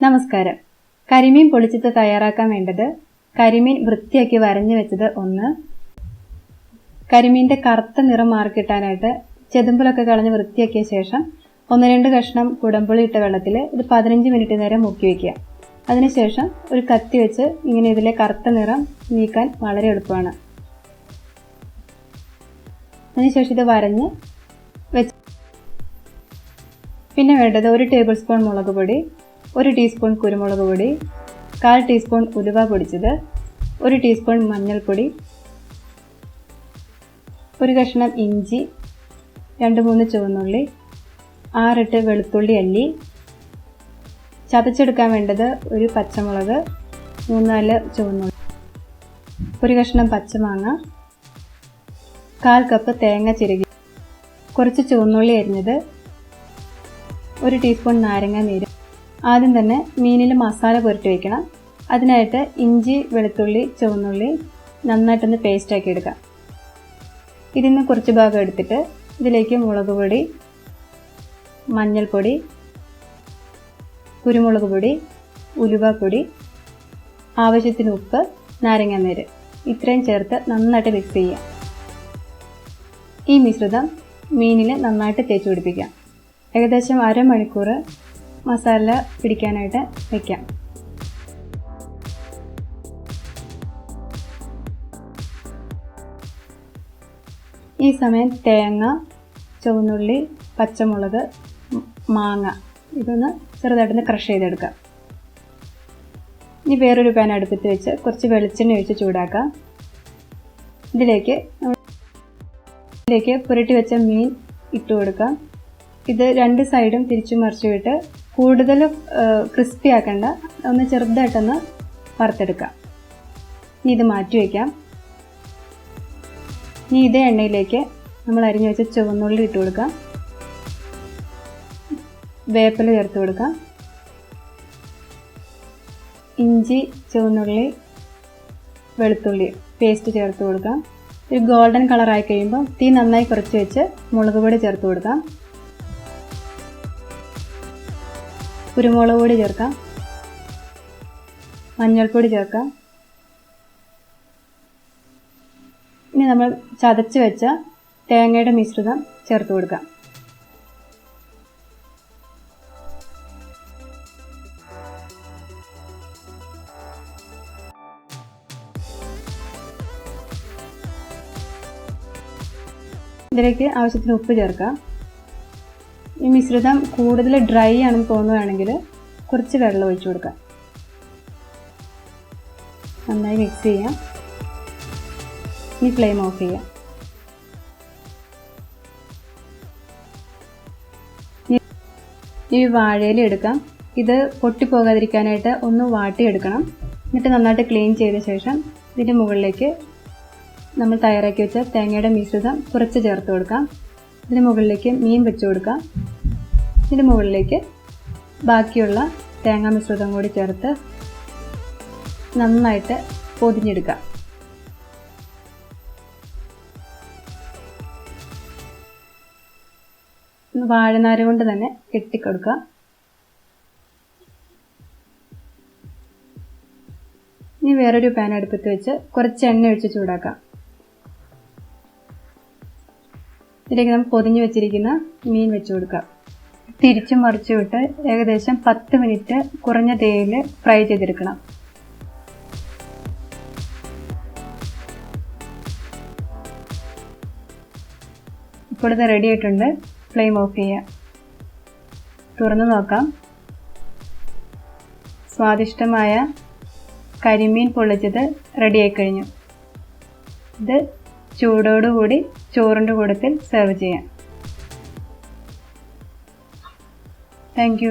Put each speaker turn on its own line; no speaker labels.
നമസ്കാരം. കരിമീൻ പൊളിച്ചത് തയ്യാറാക്കാൻ വേണ്ടത് കരിമീൻ വൃത്തിയാക്കി വരഞ്ഞു വെച്ചത് ഒന്ന് കരിമീന്റെ കറുത്ത നിറം മാറിക്കിട്ടാനായിട്ട് ചെതുമ്പലൊക്കെ കളഞ്ഞ് വൃത്തിയാക്കിയ ശേഷം ഒന്ന് രണ്ട് കഷ്ണം കുടമ്പുളി ഇട്ട വെള്ളത്തിൽ ഇത് പതിനഞ്ച് മിനിറ്റ് നേരം മുക്കി വയ്ക്കുക അതിനുശേഷം ഒരു കത്തി വെച്ച് ഇങ്ങനെ ഇതിലെ കറുത്ത നിറം നീക്കാൻ വളരെ എളുപ്പമാണ്. അതിനുശേഷം ഇത് വരഞ്ഞ് വെച്ച് പിന്നെ വേണ്ടത് ഒരു ടേബിൾ സ്പൂൺ മുളക് പൊടി ഒരു ടീസ്പൂൺ കുരുമുളക് പൊടി കാൽ ടീസ്പൂൺ ഉലുവ പൊടിച്ചത് ഒരു ടീസ്പൂൺ മഞ്ഞൾപ്പൊടി ഒരു കഷ്ണം ഇഞ്ചി രണ്ട് മൂന്ന് ചുവന്നുള്ളി ആറെട്ട് വെളുത്തുള്ളി അല്ലി ചതച്ചെടുക്കാൻ വേണ്ടത് ഒരു പച്ചമുളക് മൂന്നാൽ ചുവന്നുള്ളി ഒരു കഷ്ണം പച്ചമാങ്ങ കാൽ കപ്പ് തേങ്ങ ചിരകി കുറച്ച് ചുവന്നുള്ളി അരിഞ്ഞത് ഒരു ടീസ്പൂൺ നാരങ്ങ നീര് ആദ്യം തന്നെ മീനിൽ മസാല പുരട്ടി വയ്ക്കണം അതിനായിട്ട് ഇഞ്ചി വെളുത്തുള്ളി ചുവന്നുള്ളി നന്നായിട്ടൊന്ന് പേസ്റ്റാക്കി എടുക്കാം. ഇതിൽ നിന്ന് കുറച്ച് ഭാഗം എടുത്തിട്ട് ഇതിലേക്ക് മുളക് പൊടി മഞ്ഞൾപ്പൊടി കുരുമുളക് പൊടി ഉലുവപ്പൊടി ആവശ്യത്തിന് ഉപ്പ് നാരങ്ങാനീര് ഇത്രയും ചേർത്ത് നന്നായിട്ട് മിക്സ് ചെയ്യാം. ഈ മിശ്രിതം മീനിൽ നന്നായിട്ട് തേച്ച് പിടിപ്പിക്കാം. ഏകദേശം അരമണിക്കൂർ മസാല പിടിക്കാനായിട്ട് വയ്ക്കാം ഈ സമയം തേങ്ങ ചുവന്നുള്ളി പച്ചമുളക് മാങ്ങ ഇതൊന്ന് ചെറുതായിട്ടൊന്ന് ക്രഷ് ചെയ്തെടുക്കാം. ഇനി വേറൊരു പാൻ അടുപ്പത്ത് വെച്ച് കുറച്ച് വെളിച്ചെണ്ണ ഒഴിച്ച് ചൂടാക്കാം. ഇതിലേക്ക് ഇതിലേക്ക് പുരട്ടി വെച്ച മീൻ ഇട്ട് കൊടുക്കാം ഇത് രണ്ട് സൈഡും തിരിച്ചു മറിച്ചു വിട്ട് കൂടുതൽ ക്രിസ്പി ആക്കണ്ട. ഒന്ന് ചെറുതായിട്ടൊന്ന് വറുത്തെടുക്കാം. ഇനി ഇത് മാറ്റി വയ്ക്കാം ഇനി ഇതേ എണ്ണയിലേക്ക് നമ്മൾ അരിഞ്ഞു വെച്ച ചുവന്നുള്ളി ഇട്ട് കൊടുക്കാം. വേപ്പില ചേർത്ത് കൊടുക്കാം. ഇഞ്ചി ചുവന്നുള്ളി വെളുത്തുള്ളി പേസ്റ്റ് ചേർത്ത് കൊടുക്കാം. ഒരു ഗോൾഡൻ കളറായി കഴിയുമ്പോൾ തീ നന്നായി കുറച്ച് വെച്ച് മുളക് പൊടി ചേർത്ത് കൊടുക്കാം. കുരുമുളക് പൊടി ചേർക്കാം. മഞ്ഞൾപ്പൊടി ചേർക്കാം. ഇനി നമ്മൾ ചതച്ച് വെച്ച തേങ്ങയുടെ മിശ്രിതം ചേർത്ത് കൊടുക്കാം. ഇതിലേക്ക് ആവശ്യത്തിന് ഉപ്പ് ചേർക്കാം. ഈ മിശ്രിതം കൂടുതൽ ഡ്രൈ ആണെന്ന് തോന്നുകയാണെങ്കിൽ കുറച്ച് വെള്ളം ഒഴിച്ചു കൊടുക്കാം. നന്നായി മിക്സ് ചെയ്യാം. ഈ ഫ്ലെയിം ഓഫ് ചെയ്യാം. ഈ വാഴയില എടുക്കാം. ഇത് പൊട്ടിപ്പോകാതിരിക്കാനായിട്ട് ഒന്ന് വാട്ടിയെടുക്കണം. എന്നിട്ട് നന്നായിട്ട് ക്ലീൻ ചെയ്ത ശേഷം ഇതിന്റെ മുകളിലേക്ക് നമ്മൾ തയ്യാറാക്കി വെച്ച തേങ്ങയുടെ മിശ്രിതം കുറച്ച് ചേർത്ത് കൊടുക്കാം. ഇതിന് മുകളിലേക്ക് മീൻ വെച്ച് കൊടുക്കാം. ഇതിന് മുകളിലേക്ക് ബാക്കിയുള്ള തേങ്ങാ മിശ്രിതം കൂടി ചേർത്ത് നന്നായിട്ട് പൊതിഞ്ഞെടുക്കാം വാഴനാര കൊണ്ട് തന്നെ കെട്ടിക്കൊടുക്കുക. ഇനി വേറൊരു പാൻ അടുപ്പത്ത് വെച്ച് കുറച്ച് എണ്ണ ഒഴിച്ച് ചൂടാക്കാം. ഇതിലേക്ക് നമുക്ക് പൊതിഞ്ഞു വെച്ചിരിക്കുന്ന മീൻ വെച്ച് കൊടുക്കാം. തിരിച്ചു മറിച്ചു വിട്ട് ഏകദേശം പത്ത് മിനിറ്റ് കുറഞ്ഞ തേയിൽ ഫ്രൈ ചെയ്തെടുക്കണം. ഇപ്പോൾ ഇത് റെഡി ആയിട്ടുണ്ട്. ഫ്ലെയിം ഓഫ് ചെയ്യാം. തുറന്നു നോക്കാം. സ്വാദിഷ്ടമായ കരിമീൻ പൊള്ളിച്ചത് റെഡിയായി കഴിഞ്ഞു ഇത് ചൂടോടുകൂടി ചോറിന്റെ കൂടത്തിൽ സെർവ് ചെയ്യാം. താങ്ക്